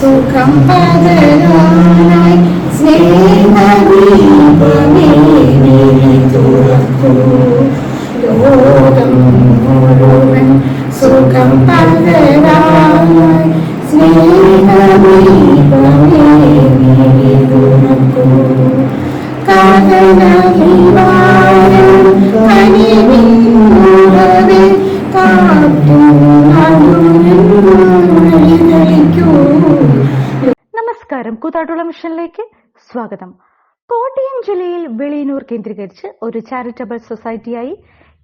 സുഖം പകരാനായി സ്നേഹദീപമേ തുറക്കൂ. ലോകം മുഴുവൻ സുഖം പകരാനായി മിഷനിലേക്ക് സ്വാഗതം. കോട്ടയം ജില്ലയിൽ വെളിയനൂർ കേന്ദ്രീകരിച്ച് ഒരു ചാരിറ്റബിൾ സൊസൈറ്റിയായി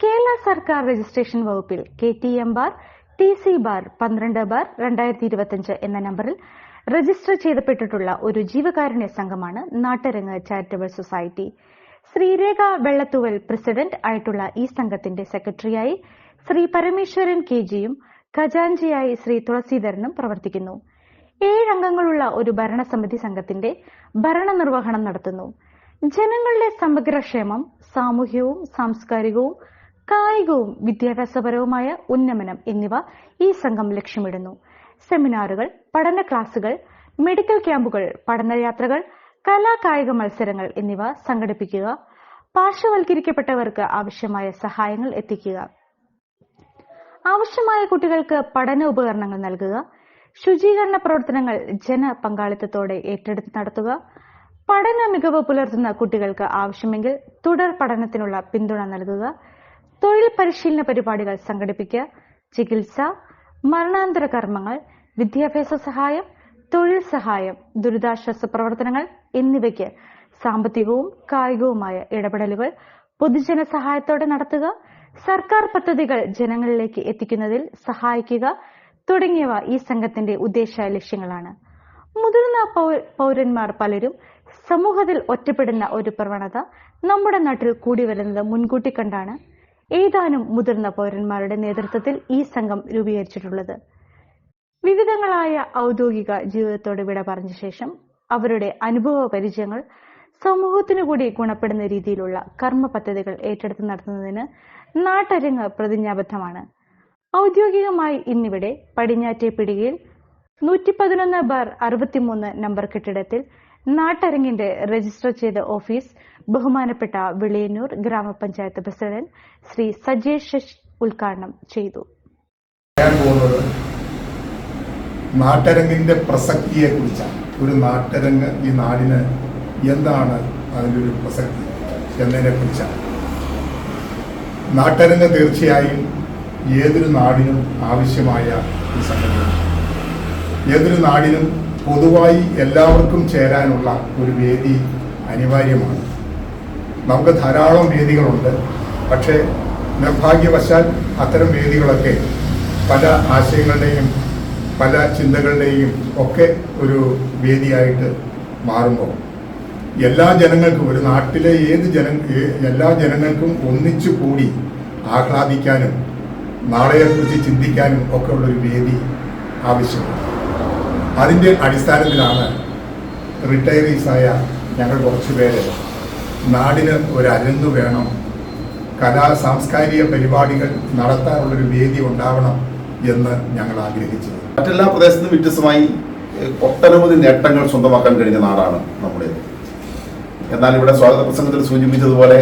കേരള സർക്കാർ രജിസ്ട്രേഷൻ വകുപ്പിൽ K T M bar T C bar പന്ത്രണ്ട് ബാർ രണ്ടായിരത്തി ഇരുപത്തിയഞ്ച് എന്ന നമ്പറിൽ രജിസ്റ്റർ ചെയ്തപ്പെട്ടിട്ടുള്ള ഒരു ജീവകാരുണ്യ സംഘമാണ് Nattarangu charitable society. Sreerekha Vellathuval president ആയിട്ടുള്ള ഈ സംഘത്തിന്റെ സെക്രട്ടറിയായി ശ്രീ പരമേശ്വരൻ കെ ജിയും ഖജാൻജിയായി ശ്രീ തുളസീധരനും പ്രവർത്തിക്കുന്നു. ഏഴംഗങ്ങളുള്ള ഒരു ഭരണസമിതി സംഘത്തിന്റെ ഭരണനിർവഹണം നടത്തുന്നു. ജനങ്ങളുടെ സമഗ്രക്ഷേമം സാമൂഹ്യവും സാംസ്കാരികവും കായികവും വിദ്യാഭ്യാസപരവുമായ ഉന്നമനം എന്നിവ ഈ സംഘം ലക്ഷ്യമിടുന്നു. സെമിനാറുകൾ പഠന ക്ലാസുകൾ മെഡിക്കൽ ക്യാമ്പുകൾ പഠനയാത്രകൾ കലാകായിക മത്സരങ്ങൾ എന്നിവ സംഘടിപ്പിക്കുക പാർശ്വവൽക്കരിക്കപ്പെട്ടവർക്ക് ആവശ്യമായ സഹായങ്ങൾ എത്തിക്കുക. ആവശ്യമായ കുട്ടികൾക്ക് പഠന ഉപകരണങ്ങൾ നൽകുക ശുചീകരണ പ്രവർത്തനങ്ങൾ ജന പങ്കാളിത്തത്തോടെ ഏറ്റെടുത്ത് നടത്തുക. പഠന മികവ് പുലർത്തുന്ന കുട്ടികൾക്ക് ആവശ്യമെങ്കിൽ തുടർ പഠനത്തിനുള്ള പിന്തുണ നൽകുക. തൊഴിൽ പരിശീലന പരിപാടികൾ സംഘടിപ്പിക്കുക. ചികിത്സ മരണാന്തര കർമ്മങ്ങൾ വിദ്യാഭ്യാസ സഹായം തൊഴിൽ സഹായം ദുരിതാശ്വാസ പ്രവർത്തനങ്ങൾ എന്നിവയ്ക്ക് സാമ്പത്തികവും കായികവുമായ ഇടപെടലുകൾ പൊതുജന സഹായത്തോടെ നടത്തുക. സർക്കാർ പദ്ധതികൾ ജനങ്ങളിലേക്ക് എത്തിക്കുന്നതിൽ സഹായിക്കുക. തുടങ്ങിയവ ഈ സംഘത്തിന്റെ ഉദ്ദേശ ലക്ഷ്യങ്ങളാണ്. മുതിർന്ന പൗരന്മാർ പലരും സമൂഹത്തിൽ ഒറ്റപ്പെടുന്ന ഒരു പ്രവണത നമ്മുടെ നാട്ടിൽ കൂടി വരുന്നത് മുൻകൂട്ടി കണ്ടാണ്. ഏതാനും മുതിർന്ന പൗരന്മാരുടെ നേതൃത്വത്തിൽ ഈ സംഘം രൂപീകരിച്ചിട്ടുള്ളത്. വിവിധങ്ങളായ ഔദ്യോഗിക ജീവിതത്തോട് വിട പറഞ്ഞ ശേഷം അവരുടെ അനുഭവ പരിചയങ്ങൾ സമൂഹത്തിനു കൂടി ഗുണപ്പെടുന്ന രീതിയിലുള്ള കർമ്മ പദ്ധതികൾ ഏറ്റെടുത്ത് നടത്തുന്നതിന് നാട്ടരങ്ങ് പ്രതിജ്ഞാബദ്ധമാണ്. ഔദ്യോഗികമായി ഇന്നിവിടെ പടിഞ്ഞാറ്റെ പിടികയിൽ നൂറ്റി പതിനൊന്ന് ബാർ അറുപത്തിമൂന്ന് നമ്പർ കെട്ടിടത്തിൽ നാട്ടരങ്ങിന്റെ രജിസ്റ്റർ ചെയ്ത ഓഫീസ് ബഹുമാനപ്പെട്ട വെളിയന്നൂർ ഗ്രാമപഞ്ചായത്ത് പ്രസിഡന്റ് ശ്രീ സജേഷ് ശശി ഉദ്ഘാടനം ചെയ്തു. നാട്ടരങ്ങിന്റെ പ്രസക്തിയെ കുറിച്ചാണ്. ഒരു നാട്ടരങ്ങ് ഈ നാടിന് എന്താണ് അതിന്റെ ഒരു പ്രസക്തി എന്നതിനെ കുറിച്ചാണ്. നാട്ടരങ്ങ് തീർച്ചയായും ഏതൊരു നാടിനും ആവശ്യമായ ഒരു സംഗതിയാണ് ഏതൊരു നാടിനും പൊതുവായി എല്ലാവർക്കും ചേരാനുള്ള ഒരു വേദി അനിവാര്യമാണ്. നമുക്ക് ധാരാളം വേദികളുണ്ട്. പക്ഷേ നിർഭാഗ്യവശാൽ അത്തരം വേദികളൊക്കെ പല ആശയങ്ങളുടെയും പല ചിന്തകളുടെയും ഒക്കെ ഒരു വേദിയായിട്ട് മാറുമ്പോൾ എല്ലാ ജനങ്ങൾക്കും ഒരു നാട്ടിലെ ഏത് ജന എല്ലാ ജനങ്ങൾക്കും ഒന്നിച്ചു കൂടി ആഹ്ലാദിക്കാനും നാളെയെക്കുറിച്ച് ചിന്തിക്കാനും ഒക്കെ ഉള്ളൊരു വേദി ആവശ്യമാണ് അതിന്റെ അടിസ്ഥാനത്തിലാണ് റിട്ടയറീസായ ഞങ്ങൾ കുറച്ച് പേര് നാടിന് ഒരു അരങ്ങ് വേണം കലാ സാംസ്കാരിക പരിപാടികൾ നടത്താനുള്ളൊരു വേദി ഉണ്ടാവണം എന്ന് ഞങ്ങൾ ആഗ്രഹിച്ചത്. മറ്റെല്ലാ പ്രദേശത്തും വ്യത്യസ്തമായി ഒട്ടനവധി നേട്ടങ്ങൾ സ്വന്തമാക്കാൻ കഴിഞ്ഞ നാടാണ് നമ്മുടേത്. എന്നാൽ ഇവിടെ സ്വാഗത പ്രസംഗത്തിൽ സൂചിപ്പിച്ചതുപോലെ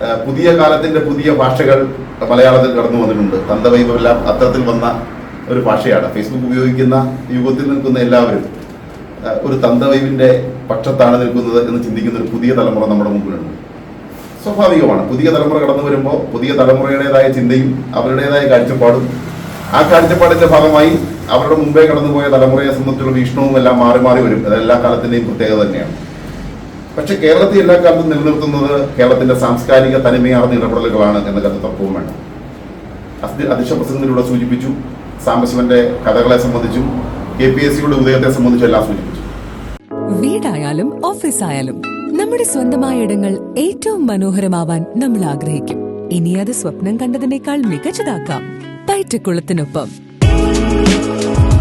പുതിയ കാലത്തിന്റെ പുതിയ ഭാഷകൾ മലയാളത്തിൽ കടന്നു വന്നിട്ടുണ്ട്. തന്തവൈബെല്ലാം അത്തരത്തിൽ വന്ന ഒരു ഭാഷയാണ്. ഫേസ്ബുക്ക് ഉപയോഗിക്കുന്ന യുഗത്തിൽ നിൽക്കുന്ന എല്ലാവരും ഒരു തന്തവൈവിന്റെ പക്ഷത്താണ് നിൽക്കുന്നത് എന്ന് ചിന്തിക്കുന്ന ഒരു പുതിയ തലമുറ നമ്മുടെ മുമ്പിലുണ്ട്. സ്വാഭാവികമാണ്. പുതിയ തലമുറ കടന്നു വരുമ്പോൾ പുതിയ തലമുറയുടേതായ ചിന്തയും അവരുടേതായ കാഴ്ചപ്പാടും ആ കാഴ്ചപ്പാടിന്റെ ഭാഗമായി അവരുടെ മുമ്പേ കടന്നുപോയ തലമുറയെ സംബന്ധിച്ചുള്ള വീക്ഷണവും എല്ലാം മാറി മാറി വരും. അത് എല്ലാ കാലത്തിന്റെയും പ്രത്യേകത തന്നെയാണ്. പക്ഷെ കേരളത്തിൽ എല്ലാ കാലത്തും നിലനിർത്തുന്നത് കേരളത്തിന്റെ സാംസ്കാരിക തനിമയാർന്ന ഇടപെടലുകളാണ് എന്ന കഥ തർക്കവും വേണം. അധ്യ- അധ്യക്ഷ പ്രസംഗത്തിലൂടെ സൂചിപ്പിച്ചു സാംബശിവന്റെ കഥകളെ സംബന്ധിച്ചും കെ പി എസ് സിയുടെ ഉദയത്തെ സംബന്ധിച്ചും എല്ലാം സൂചിപ്പിച്ചു. വീടായാലും ഓഫീസായാലും നമ്മുടെ സ്വന്തമായ ഇടങ്ങൾ ഏറ്റവും മനോഹരമാവാൻ നമ്മൾ ആഗ്രഹിക്കും. ഇനി അത് സ്വപ്നം കണ്ടതിനേക്കാൾ മികച്ചതാക്കാം പയറ്റക്കുളത്തിനൊപ്പം